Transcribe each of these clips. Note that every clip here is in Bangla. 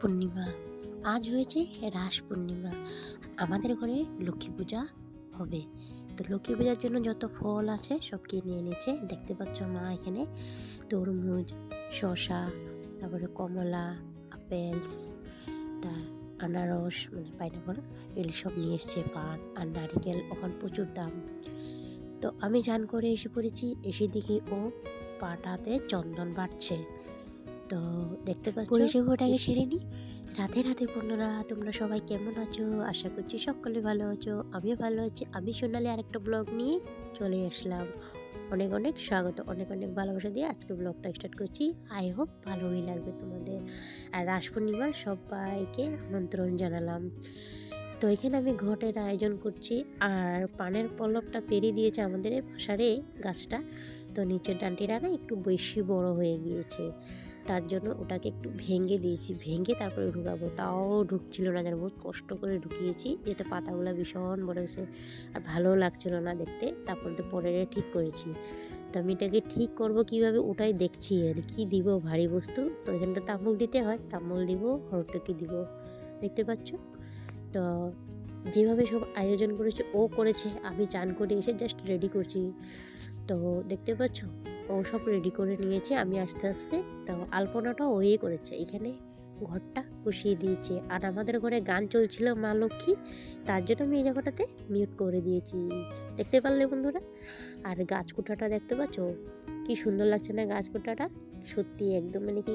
পূর্ণিমা আজ হয়েছে রাস পূর্ণিমা আমাদের ঘরে লক্ষ্মী পূজা হবে। তো লক্ষ্মী পূজার জন্য যত ফল আছে সব কিনে এনেছে দেখতে পাচ্ছ মা এখানে। তরমুজ, শসা, তারপরে কমলা, আপেলস, তা আনারস মানে পাইনাপল এগুলি সব নিয়ে এসছে পান আর নারিকেল, ওখানে প্রচুর দাম। তো আমি চান করে এসে পড়েছি, এসে দেখি ও পাটাতে চন্দন বাড়ছে তো দেখতে পাচ্ছ? পরিষে ওটাকে সেরে নিই রাধে রাধে বন্ধুরা তোমরা সবাই কেমন আছো? আশা করছি সকলে ভালো আছো। আমিও ভালো আছি। আমি সোনালি আরেকটা ব্লগ নিয়ে চলে আসলাম। অনেক অনেক স্বাগত অনেক অনেক ভালোবাসা দিয়ে আজকে ব্লগটা স্টার্ট করছি। আই হোপ ভালোই লাগবে তোমাদের। আর রাস পূর্ণিমা সবাইকে আমন্ত্রণ জানালাম। তো এখানে আমি ঘটের আয়োজন করছি। আর পানের পল্লবটা পেরিয়ে দিয়েছে আমাদের পাশারে গাছটা। তো নিচের ডান্টিটা না একটু বেশি বড় হয়ে গিয়েছে। তার জন্য ওটাকে একটু ভেঙে দিয়েছি। ভেঙে তারপরে ঢুকাবো। তাও ঢুকছিল না যেন বহুত কষ্ট করে ঢুকিয়েছি। যেটা পাতাগুলো ভীষণ বড় হয়েছে আর ভালোও লাগছিল না দেখতে। তারপর তো পরে ঠিক করেছি। তো আমি এটাকে ঠিক করব কীভাবে ওটাই দেখছি আর কি দিব ভারী বস্তু। তো এখানটা তামুল দিতে হয়। তামুল দিব, হরটকি দিব। দেখতে পাচ্ছ? তো যেভাবে সব আয়োজন করেছে, ও করেছে। আমি চান করে এসে জাস্ট রেডি করছি। তো দেখতে পাচ্ছ? ও সব রেডি করে নিয়েছে, আমি আস্তে আস্তে তো আলপনাটা ওই করেছে, এখানে ঘরটা বসিয়ে দিয়েছে। আর আমাদের ঘরে গান চলছিল মা লক্ষ্মী, তার জন্য আমি এই জায়গাটাতে মিউট করে দিয়েছি। দেখতে পারলে বন্ধুরা? আর গাছ কুটাটা দেখতে পাচ্ছ? কি সুন্দর লাগছে না গাছ কুটাটা সত্যি একদম মানে কি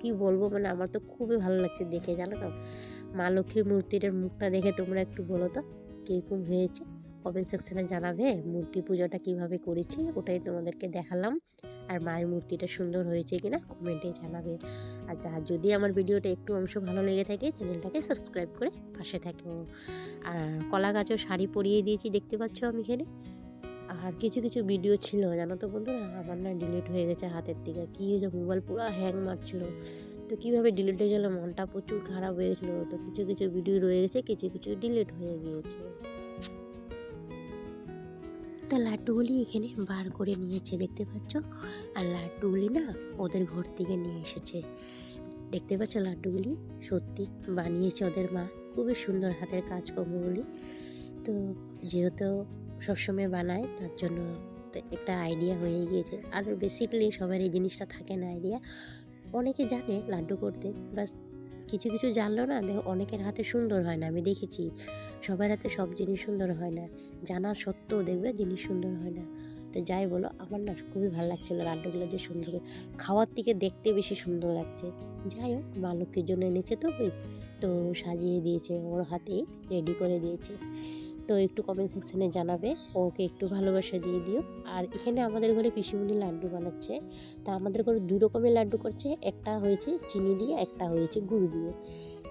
কি বলব মানে আমার তো খুবই ভালো লাগছে দেখে, জানো তো? মা লক্ষ্মীর মূর্তিটার মুখটা দেখে তোমরা একটু বলো তো, কীরকম হয়েছে? কমেন্ট সেকশানে জানাবে মূর্তি পুজোটা কীভাবে করেছি, ওটাই তোমাদেরকে দেখালাম। আর মায়ের মূর্তিটা সুন্দর হয়েছে কিনা কমেন্টে জানাবে। আর যা, যদি আমার ভিডিওটা একটু অংশ ভালো লেগে থাকে, চ্যানেলটাকে সাবস্ক্রাইব করে পাশে থাকো। আর কলা গাছও শাড়ি পরিয়ে দিয়েছি, দেখতে পাচ্ছ আমি এখানে। আর কিছু কিছু ভিডিও ছিল, জানো তো বন্ধুরা? আমার না ডিলিট হয়ে গেছে হাতের থেকে কী হয়েছে মোবাইল পুরো হ্যাং মারছিল। তো কীভাবে ডিলিট হয়ে গেলো, মনটা প্রচুর খারাপ হয়ে গেছিল। তো কিছু কিছু ভিডিও রয়ে গেছে, কিছু কিছু ডিলিট হয়ে গিয়েছে। তা লাড্ডুগুলি এখানে বার করে নিয়েছে, দেখতে পাচ্ছ? আর লাড্ডুগুলি না ওদের ঘর থেকে নিয়ে এসেছে। দেখতে পাচ্ছ লাড্ডুগুলি? সত্যি বানিয়েছে ওদের মা। খুবই সুন্দর হাতের কাজকর্মগুলি। তো যেহেতু সবসময় বানায়, তার জন্য একটা আইডিয়া হয়ে গিয়েছে। আর বেসিক্যালি সবার এই জিনিসটা থাকে না আইডিয়া অনেকে জানে লাড্ডু করতে বাস কিছু কিছু জানলো না দেখো অনেকের হাতে সুন্দর হয় না, আমি দেখেছি। সবার হাতে সব জিনিস সুন্দর হয় না। জানা সত্ত্বেও দেখবে জিনিস সুন্দর হয় না। তো যাই বলো, আমার না খুবই ভালো লাগছিল লাড্ডুগুলো যে সুন্দর খাওয়ার থেকে দেখতে বেশি সুন্দর লাগছে। যাই হোক, মা লক্ষ্মীর জন্য এনেছে তো তো সাজিয়ে দিয়েছে ওর হাতেই রেডি করে দিয়েছে। তো একটু কমেন্ট সেকশনে জানাবে। ওকে একটু ভালোবাসা দিয়ে দিও। আর এখানে আমাদের ঘরে পিসিমুনি লাড্ডু বানাচ্ছে। তা আমাদের ঘরে দু রকমের লাড্ডু করছে। একটা হয়েছে চিনি দিয়ে, একটা হয়েছে গুড় দিয়ে।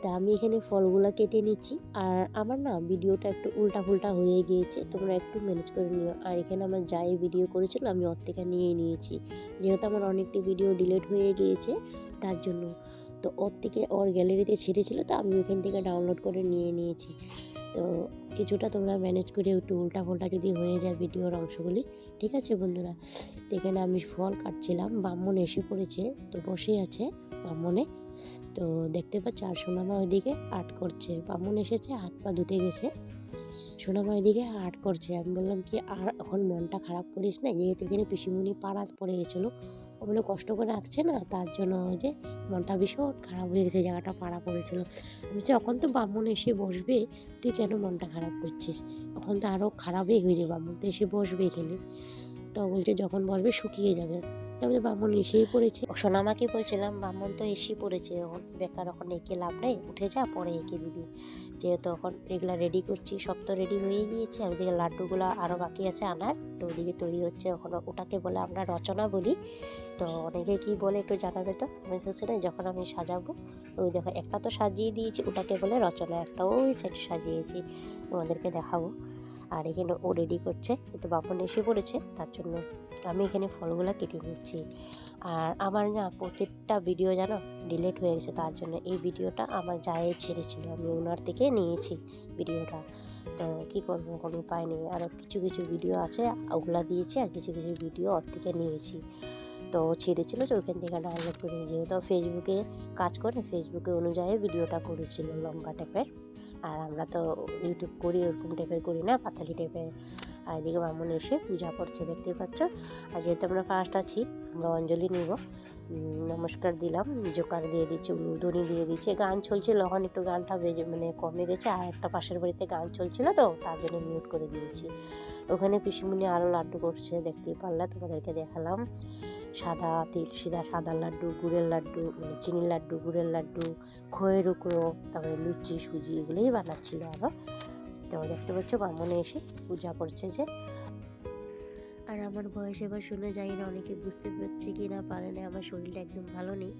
তা আমি এখানে ফলগুলো কেটে নিচ্ছি। আর আমার না ভিডিওটা একটু উল্টা ফুল্টা হয়ে গিয়েছে। তোমরা একটু ম্যানেজ করে নিও। আর এখানে আমার যাই ভিডিও করেছিল, আমি ওর থেকে নিয়ে নিয়েছি। যেহেতু আমার অনেকটি ভিডিও ডিলিট হয়ে গিয়েছে, তার জন্য। তো ওর থেকে ওর গ্যালারিতে ছেড়েছিল, তো আমি ওখান থেকে ডাউনলোড করে নিয়ে নিয়েছি। তো কিছুটা তোমরা ম্যানেজ করে একটু উল্টা ফুল্টা যদি হয়ে যায় ভিডিওর অংশগুলি, ঠিক আছে বন্ধুরা? এখানে আমি ফল কাটছিলাম ব্রাহ্মণ এসে পড়েছে, তো বসে আছে ব্রাহ্মণে তো দেখতে পাচ্ছ, আর সোনামা ওইদিকে আর্ট করছে। ব্রাহ্মণ এসেছে, হাত পা ধুতে গেছে। সোনামা ওইদিকে আর্ট করছে। আমি বললাম কি, আর এখন মনটা খারাপ করিস না? যেহেতু এখানে পিসিমণি পাড়া পড়ে গেছিল ও মানে কষ্ট করে আঁকছে না, তার জন্য যে মনটা ভীষণ খারাপ হয়ে গেছে, জায়গাটা পাড়া পড়েছিল। আমি এখন তো ব্রাহ্মণ এসে বসবে, তুই কেন মনটা খারাপ করছিস? এখন তো আরও খারাপই হয়ে যাবে ব্রাহ্মণ তো এসে বসবে এখানে। তো বলছে, যখন বসবে শুকিয়ে যাবে। তারপরে ব্রাহ্মণ এসেই পড়েছে। সোনামাকে বলছিলাম ব্রাহ্মণ তো এসেই পড়েছে, এখন বেকার, এখন এঁকে লাভ নেই, উঠে যা, পরে এঁকে দিবি। যেহেতু এখন এগুলো রেডি করছি, সব তো রেডি হয়ে গিয়েছে, আর ওদিকে লাড্ডুগুলো আরও বাকি আছে আনার, তো ওদিকে তৈরি হচ্ছে এখন ওটাকে বলে আমরা রচনা বলি। তো অনেকে কি বলে একটু জানাবে তো? কমেন্ট সেকশনে যখন আমি সাজাবো, ওই দেখো একটা তো সাজিয়ে দিয়েছি, ওটাকে বলে রচনা একটা ওই সেট সাজিয়েছি, তোমাদেরকে দেখাবো। আর এখানে ও রেডি করছে। কিন্তু বাপন এসে পড়েছে, তার জন্য আমি এখানে ফলগুলো কেটে নিচ্ছি। আর আমার না প্রত্যেকটা ভিডিও যেন ডিলেট হয়ে গেছে, তার জন্য এই ভিডিওটা আমার জায়ে ছেড়েছিল। আমি ওনার থেকে নিয়েছি ভিডিওটা তো কী করব, কোনো উপায় নেই। আরও কিছু কিছু ভিডিও আছে, ওগুলা দিয়েছি আর কিছু কিছু ভিডিও ওর থেকে নিয়েছি। তো ছেড়েছিল তো ওখান থেকে ডাউনলোড করে যেহেতু ফেসবুকে কাজ করে ফেসবুকে অনুযায়ী ভিডিওটা করেছিল লম্বা টাইপের আর আমরা তো ইউটিউব করি, ওরকম টাইপের করি না, পাতালি টাইপের আর এদিকে বামুন এসে পূজা করছে দেখতে পাচ্ছ? আর যেহেতু আমরা ফার্স্ট আছি, আমরা অঞ্জলি নিব। নমস্কার দিলাম, জোকার দিয়ে দিচ্ছে উলুদনি দিয়ে দিচ্ছে। গান চলছিল এখন একটু গানটা বেজে মানে কমে গেছে আর একটা পাশের বাড়িতে গান চলছিল তো, তার জন্য মিউট করে দিয়েছি। ওখানে পিসিমুনি আরও লাড্ডু করছে, দেখতেই পারলে, তোমাদেরকে দেখালাম। সাদা তিল সিদা সাদা লাড্ডু, গুড়ের লাড্ডু মানে চিনির লাড্ডু, গুড়ের লাড্ডু, খয়ের উকড়ো তারপরে লুচি, সুজি, এগুলোই বানাচ্ছিল আরও তো দেখতে পাচ্ছ ব্রাহ্মণে এসে পূজা করছে যে। আর আমার বয়স এবার শুনে যাই না অনেকে বুঝতে পারছে কি না, পারে না, আমার শরীরটা একদম ভালো নেই।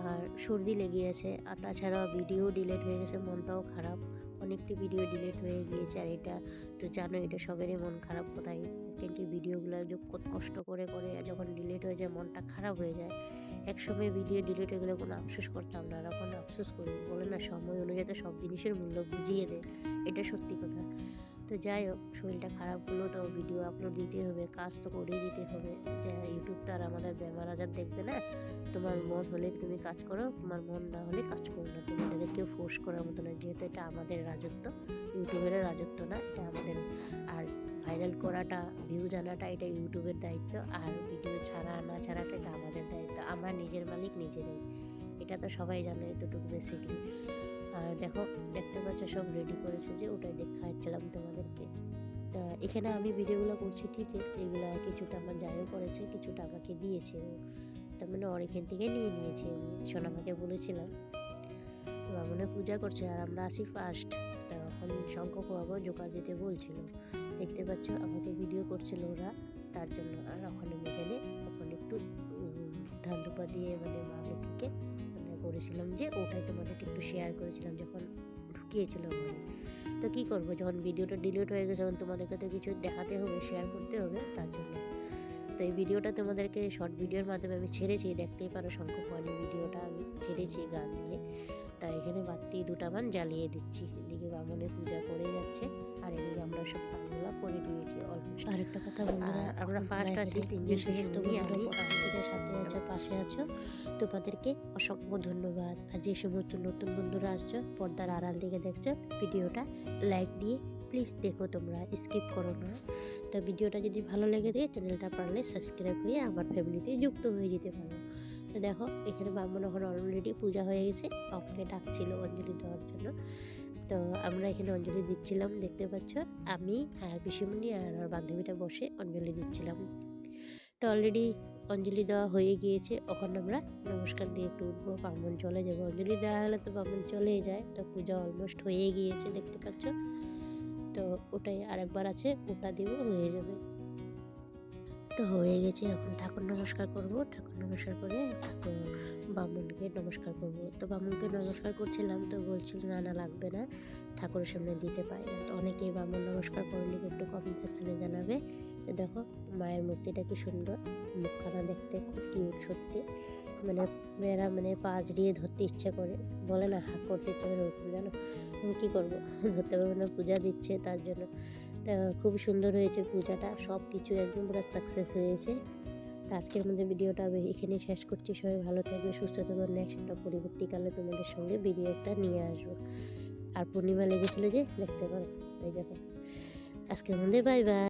আর সর্দি লেগে আছে আর তাছাড়া ভিডিও ডিলেট হয়ে গেছে, মনটাও খারাপ। অনেকটি ভিডিও ডিলেট হয়ে গিয়েছে, আর এটা তো জানো, এটা সবেরই মন খারাপ কোথায়। কিন্তু ভিডিওগুলো কত কষ্ট করে করে যখন ডিলেট হয়ে যায়, মনটা খারাপ হয়ে যায়। একসময় ভিডিও ডিলিট হয়ে গেলে কোনো আফসোস করতাম না আর এখন আফসোস করি বলে না, সময় অনুযায়ী সব জিনিসের মূল্য বুঝিয়ে দেয় এটা সত্যি কথা। তো যাই হোক, শরীরটা খারাপ হলেও তো ভিডিও আপলোড দিতে হবে, কাজ তো করেই দিতে হবে। ইউটিউব তো আর আমাদের বেমার আজার দেখবে না। তোমার মন হলে তুমি কাজ করো, তোমার মন না হলে কাজ করো না। তোমাদের কেউ ফোর্স করার মতো না, যেহেতু এটা আমাদের রাজত্ব ইউটিউবের রাজত্ব না, এটা আমাদের। আর ভাইরাল করাটা ভিউ জানাটা, এটা ইউটিউবের দায়িত্ব। আর ভিডিও ছাড়া, না ছাড়াটা এটা আমাদের দায়িত্ব। আমরা নিজের মালিক, নিজেরাই। এটা তো সবাই জানে, এতটুকু বেসিকলি আর দেখো, দেখতে পাচ্ছ, সব রেডি করেছে যে ওটাই দেখাচ্ছিলাম তোমাদেরকে। তা এখানে আমি ভিডিওগুলো করছি ঠিকই। এগুলো কিছুটা আমার যাইও করেছে, কিছুটা আমাকে দিয়েছে তার মানে এখান থেকে নিয়ে নিয়েছে সোনামাকে বলেছিলাম, বামনে পূজা করছে, আর আমরা আসি ফার্স্ট তখন শঙ্খ খোয়াবো জোকার দিতে বলছিল। দেখতে পাচ্ছ, আমাকে ভিডিও করছিল ওরা, তার জন্য আর ওখানে এখানে ওখানে একটু ধান ধুপা দিয়ে মানে মা লক্ষ্মীকে মানে করেছিলাম যে, ওটাই তোমাদেরকে একটু শেয়ার করেছিলাম যখন ঢুকিয়েছিল ঘরে। তো কী করব, যখন ভিডিওটা ডিলিট হয়ে গেছে, তখন তোমাদেরকে তো কিছু দেখাতে হবে শেয়ার করতে হবে, তার জন্য তো এই ভিডিওটা তোমাদেরকে শর্ট ভিডিওর মাধ্যমে আমি ছেড়েছি দেখতেই পারো শঙ্খ পয়েন্ট ভিডিওটা আমি ছেড়েছি গান দিয়ে। তা এখানে বাতি দুটা মান জ্বালিয়ে দিচ্ছি এদিকে বামনে পূজা করে যাচ্ছে আর এদিকে আমরা সব কাজগুলো করে দিয়েছি অলমোস্ট আরেকটা কথা বন্ধুরা আমরা ফার্স্ট আছি তিনজন শিশু নিয়ে আমি আমাদের সাথে আছো পাশে আছো। তোমাদেরকে অসংখ্য ধন্যবাদ। আর যে সমস্ত নতুন বন্ধুরা আসছো পর্দার আড়াল দিকে দেখছ ভিডিওটা লাইক দিয়ে প্লিজ দেখো তোমরা, স্কিপ করো না। তো ভিডিওটা যদি ভালো লেগে থাকে, চ্যানেলটা পারলে সাবস্ক্রাইব হয়ে আমার ফ্যামিলিতে যুক্ত হয়ে যেতে পারো। তো দেখো, এখানে ব্রাহ্মণ এখন অলরেডি পূজা হয়ে গেছে আমাকে ডাকছিল অঞ্জলি দেওয়ার জন্য। তো আমরা এখানে অঞ্জলি দিচ্ছিলাম, দেখতে পাচ্ছ? আমি আর পিসিমণি আর আমার বান্ধবীটা বসে অঞ্জলি দিচ্ছিলাম। তো অলরেডি অঞ্জলি দেওয়া হয়ে গিয়েছে, ওখানে আমরা নমস্কার দিয়ে একটু উঠবো ব্রাহ্মণ চলে যাব। অঞ্জলি দেওয়া হলে তো ব্রাহ্মণ চলেই যায়। তো পূজা অলমোস্ট হয়ে গিয়েছে, দেখতে পাচ্ছ? তো ওটাই আরেকবার আছে, ওটা দিব হয়ে যাবে। তো হয়ে গেছে, এখন ঠাকুর নমস্কার করব। ঠাকুর নমস্কার করে ঠাকুর বামুনকে নমস্কার করব। তো বামুনকে নমস্কার করছিলাম তো বলছিল, না না, লাগবে না, ঠাকুরের সামনে দিতে পারি না তো অনেকেই বামুন নমস্কার করলে একটু কমেন্ট সেকশনে জানাবে। দেখো, মায়ের মূর্তিটা কি সুন্দর, মুখখানা দেখতে খুব কিউট সত্যি। মানে মেয়েরা মানে পা জড়িয়ে ধরতে ইচ্ছে করে। বলে না, হাত করতে ইচ্ছে করে জানো? কী করব? ধরতে পারব না পূজা দিচ্ছে তার জন্য। তা খুব সুন্দর হয়েছে পূজাটা সব কিছু একদম পুরো সাকসেস হয়েছে। আজকের মধ্যে ভিডিওটা আমি এখানেই শেষ করছি। সবাই ভালো থাকবে, সুস্থ থাকবে। নেক্সট একটা পরবর্তীকালে তোমাদের সঙ্গে ভিডিও একটা নিয়ে আসব। আর পূর্ণিমা লেগেছিলো যে, দেখতে পারো এই দেখো। আজকের মধ্যে বাই বাই